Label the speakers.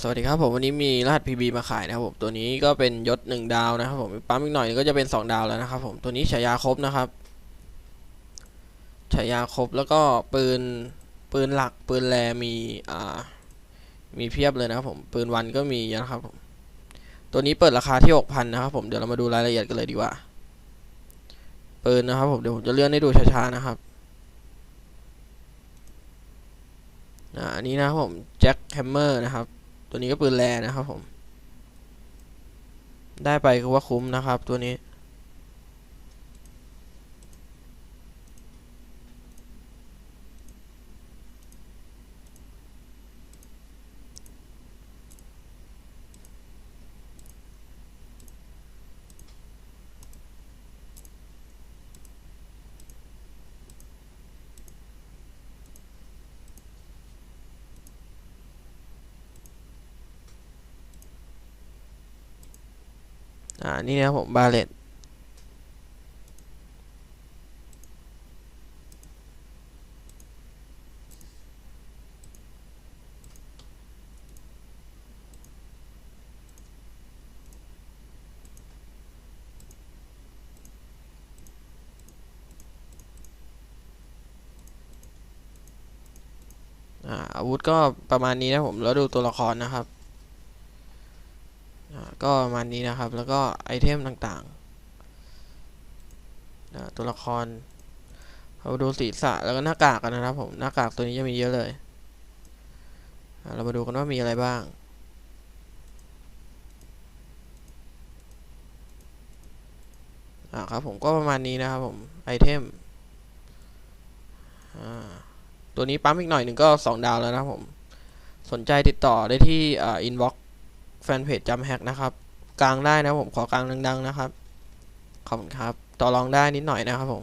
Speaker 1: สวัสดีครับผมวันนี้มีรหัส PB มาขายนะครับผมตัวนี้ก็เป็นยศหนึ่งดาวนะครับผมปั๊มอีกหน่อยก็จะเป็นสองดาวแล้วนะครับผมตัวนี้ฉายาครบนะครับฉายาครบแล้วก็ปืนปืนหลักปืนแรมีอ่ามีเพียบเลยนะครับผมปืนวันก็มีนะครับผมตัวนี้เปิดราคาที่หกพันนะครับผมเดี๋ยวเรามาดูรายละเอียดกันเลยดีกว่าปืนนะครับผมเดี๋ยวผมจะเลื่อนให้ดูช้าๆนะครับอันนี้นะครับผมแจ็คแฮมเมอร์นะครับ ตัวนี้ก็ปืนแรนะครับผม ได้ไปคือว่าคุ้มนะครับตัวนี้ อ่า นี่นะผมบาเลตอาอาวุธก็ประมาณนี้นะผม แล้วดูตัวละครนะครับ ก็ประมาณนี้นะครับ แล้วก็ไอเทมต่างๆอ่าตัวละครเราดูศีรษะแล้วก็หน้ากากกันนะครับผมหน้ากากตัวนี้จะมีเยอะเลย เรามาดูกันว่ามีอะไรบ้างอ่าครับผมก็ประมาณนี้นะครับผมไอเทมตัวนี้ปั๊มอีกหน่อยหนึ่งก็สองดาวแล้วนะครับผม สนใจติดต่อได้ที่อ่าอินบ็อก แฟนเพจจำแฮกนะครับกลางได้นะผมขอกลางดังๆนะครับขอบคุณครับต่อรองได้นิดหน่อยนะครับผม